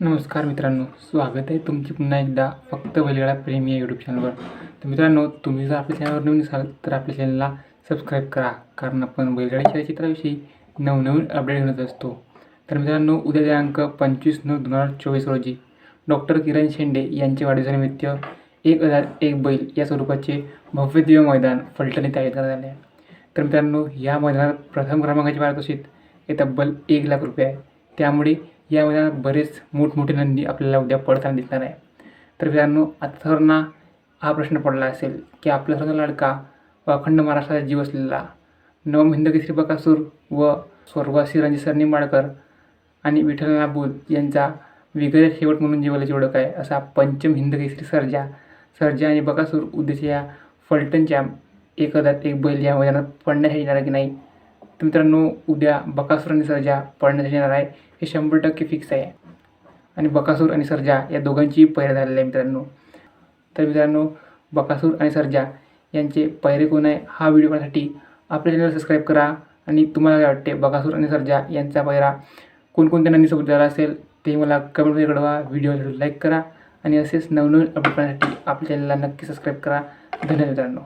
नमस्कार मित्रांनो स्वागत आहे तुमची पुन्हा एकदा फक्त बैलगाडा प्रेमी या यूट्यूब चॅनलवर तर मित्रांनो तुम्ही जर आपल्या चॅनलवर नवीन असाल तर आपल्या चॅनलला सबस्क्राईब करा कारण आपण बैलगाडी चित्राविषयी नवनवीन अपडेट घेत असतो. तर मित्रांनो उद्या दिनांक पंचवीस नऊ दोन हजार चोवीस रोजी डॉक्टर किरण शेंडे यांचे वाढदिवसानिमित्त एक हजार एक बैल या स्वरूपाचे भव्य दिव्य मैदान फलटण येथे आयोजित करण्यात आले आहे. तर मित्रांनो या मैदानात प्रथम क्रमांकाची पारितोषिक हे तब्बल एक लाख रुपये आहे. त्यामुळे या मैदानात बरेच मोठमोठे नंदी आपल्याला उद्या पडताना दिसणार आहे. तर मित्रांनो आता सर्वांना हा प्रश्न पडला असेल की आपला सर्व लाडका व अखंड महाराष्ट्राचा जीव असलेला नवम हिंद केसरी बकासूर व स्वर्गवासी रणजित निंबाळकर आणि विठ्ठलना बोध यांचा विगत शेवट म्हणून जीवालाची ओळख आहे असा पंचम हिंद केसरी सर्जा सर्जा आणि बकासूर उद्देश या फलटणच्या एकदात एक बैल या मैदानात पडण्यासाठी येणार आहे की नाही? तर मित्रांनो उद्या बकासूर आणि सर्जा पडण्यासाठी येणार आहे. हे शंभर टक्के फिक्स आहे. आणि बकासूर आणि सर्जा या दोघांचीही पैर झालेला आहे मित्रांनो. तर मित्रांनो बकासूर आणि सर्जा यांचे पहिरे कोण आहे हा व्हिडिओ पाहण्यासाठी आपल्या चॅनल सबस्क्राईब करा. आणि तुम्हाला काय वाटते बकासूर आणि सर्जा यांचा पहिरा कोणकोणत्या नंदीसोबत झाला असेल ते मला कमेंटमध्ये कळवा. व्हिडिओ लाईक करा. आणि असेच नवनवीन अपडेट पाहण्यासाठी आपल्या चॅनलला नक्की सबस्क्राईब करा. धन्यवाद मित्रांनो.